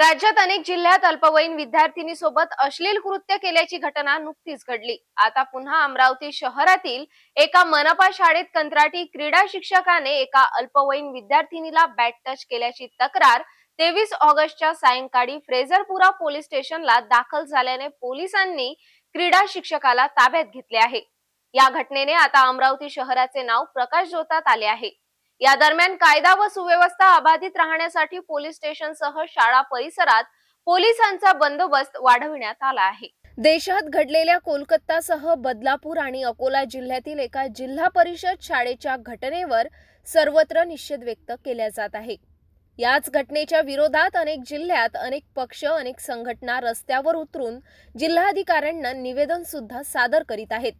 राज्यात अनेक जिल्ह्यात अल्पवयीन विद्यार्थिनी सोबत अश्लील कृत्य केल्याची घटना नुकतीच घडली. आता पुन्हा अमरावती शहरातील एका मनपा शाळेत कंत्राटी क्रीडा शिक्षकाने एका अल्पवयीन विद्यार्थिनीला बॅट टच केल्याची तक्रार तेवीस ऑगस्टच्या सायंकाळी फ्रेझरपुरा पोलीस स्टेशनला दाखल झाल्याने पोलिसांनी क्रीडा शिक्षकाला ताब्यात घेतले आहे. या घटनेने आता अमरावती शहराचे नाव प्रकाश जोतात आले आहे. या दरम्यान कायदा व सुव्यवस्था अबाधित राहण्यासाठी पोलीस स्टेशनसह शाळा परिसरात पोलिसांचा बंदोबस्त वाढविण्यात आला आहे. देशात घडलेल्या कोलकातासह बदलापूर आणि अकोला जिल्ह्यातील एका जिल्हा परिषद शाळेच्या घटनेवर सर्वत्र निषेध व्यक्त केला जात आहे. याच घटनेच्या विरोधात अनेक जिल्ह्यात अनेक पक्ष अनेक संघटना रस्त्यावर उतरून जिल्हाधिकाऱ्यांना निवेदन सुद्धा सादर करीत आहेत.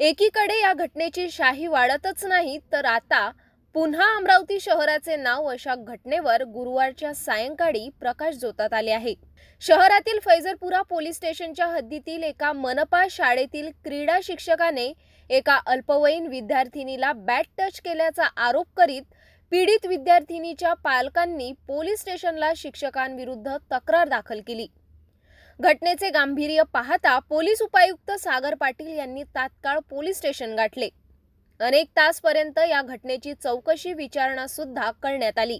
एकीकडे या घटनेची शाही वाढतच नाही तर आता पुन्हा अमरावती शहराचे नाव अशा घटनेवर गुरुवारच्या सायंकाळी प्रकाश जोतात आले आहे. शहरातील फैजरपुरा पोलीस स्टेशनच्या हद्दीतील एका मनपा शाळेतील क्रीडा शिक्षकाने एका अल्पवयीन विद्यार्थिनीला बॅट टच केल्याचा आरोप करीत पीडित विद्यार्थिनीच्या पालकांनी पोलीस स्टेशनला शिक्षकांविरुद्ध तक्रार दाखल केली. घटनेचे गांभीर्य पाहता पोलीस उपायुक्त सागर पाटील यांनी तात्काळ पोलीस स्टेशन गाठले. अनेक तासपर्यंत या घटनेची चौकशी विचारणा सुद्धा करण्यात आली.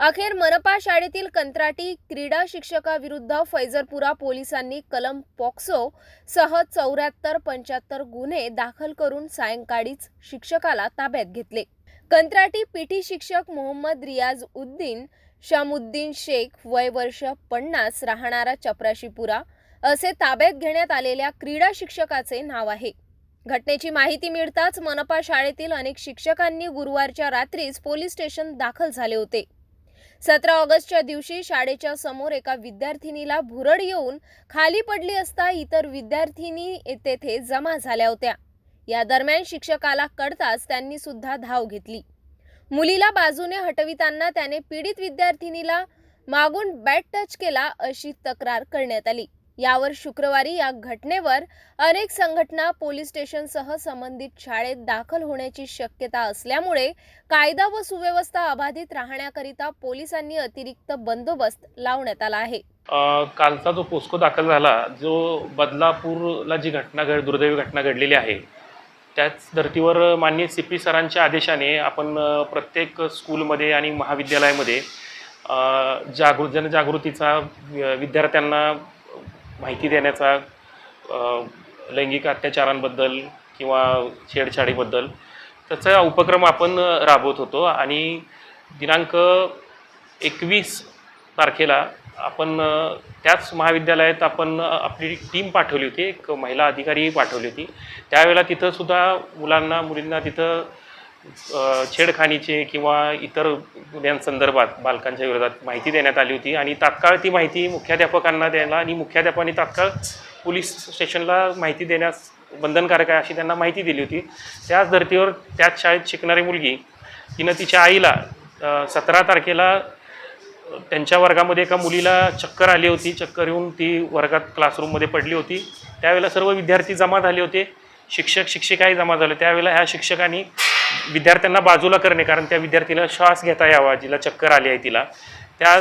अखेर मनपा शाळेतील कंत्राटी क्रीडा शिक्षकाविरुद्ध फैजरपुरा पोलिसांनी कलम पॉक्सो सह चौऱ्याहत्तर पंच्याहत्तर गुन्हे दाखल करून सायंकाळीच शिक्षकाला ताब्यात घेतले. कंत्राटी पीटी शिक्षक मोहम्मद रियाज उद्दीन शामुद्दीन शेख वय वर्ष पन्नास राहणारा चपराशीपुरा असे ताब्यात घेण्यात आलेल्या क्रीडा शिक्षकाचे नाव आहे. घटनेची माहिती मिळताच मनपा शाळेतील अनेक शिक्षकांनी गुरुवारच्या रात्रीच पोलीस स्टेशन दाखल झाले होते. सतरा ऑगस्टच्या दिवशी शाळेच्या समोर एका विद्यार्थिनीला भुरड येऊन खाली पडली असता इतर विद्यार्थिनी तेथे जमा झाल्या होत्या. या दरम्यान शिक्षकाला कळताच त्यांनी सुद्धा धाव घेतली. मुलीला बाजूने हटविताना त्याने पीडित विद्यार्थिनीला मागून बॅट टच केला अशी तक्रार करण्यात आली. यावर शुक्रवारी या घटनेवर अनेक संघटना पोलीस स्टेशनसह संबंधित शाळेत दाखल होण्याची शक्यता असल्यामुळे कायदा व सुव्यवस्था अबाधित राहण्याकरिता पोलिसांनी अतिरिक्त बंदोबस्त लावण्यात आला आहे. कालचा जो पोस्को दाखल झाला जो बदलापूरला जी घटना घड दुर्दैवी घटना घडलेली आहे त्याच धर्तीवर माननीय सी पी सरांच्या आदेशाने आपण प्रत्येक स्कूलमध्ये आणि महाविद्यालयामध्ये जागृ जनजागृतीचा विद्यार्थ्यांना माहिती देण्याचा लैंगिक अत्याचारांबद्दल किंवा छेडछाडीबद्दल त्याचा उपक्रम आपण राबवत होतो. आणि दिनांक एकवीस तारखेला आपण त्याच महाविद्यालयात आपण आपली टीम पाठवली होती. एक महिला अधिकारी पाठवली होती. त्यावेळेला तिथंसुद्धा मुलांना मुलींना तिथं छेडखानीचे किंवा इतर गुन्ह्यांसंदर्भात बालकांच्या विरोधात माहिती देण्यात आली होती आणि तात्काळ ती माहिती मुख्याध्यापकांना द्यायला आणि मुख्याध्यापकांनी तात्काळ पोलीस स्टेशनला माहिती देण्यास बंधनकारक आहे अशी त्यांना माहिती दिली होती. त्याच धर्तीवर त्याच शाळेत शिकणारी मुलगी तिनं तिच्या आईला सतरा तारखेला त्यांच्या वर्गामध्ये एका मुलीला चक्कर आली होती. चक्कर येऊन ती वर्गात क्लासरूममध्ये पडली होती. त्यावेळेला सर्व विद्यार्थी जमा झाले होते. शिक्षक शिक्षिकाही जमा झाले त्यावेळेला ह्या शिक्षकांनी विद्यार्थ्यांना बाजूला करणे कारण त्या विद्यार्थीला श्वास घेता यावा जिला चक्कर आली आहे तिला. त्या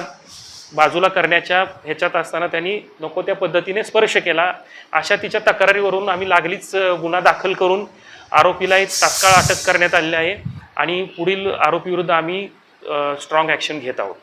बाजूला करण्याच्या ह्याच्यात असताना त्यांनी नको त्या पद्धतीने स्पर्श केला. अशा तिच्या तक्रारीवरून आम्ही लागलीच गुन्हा दाखल करून आरोपीलाही तात्काळ अटक करण्यात आलेली आहे आणि पुढील आरोपीविरुद्ध आम्ही स्ट्रॉंग ॲक्शन घेत आहोत.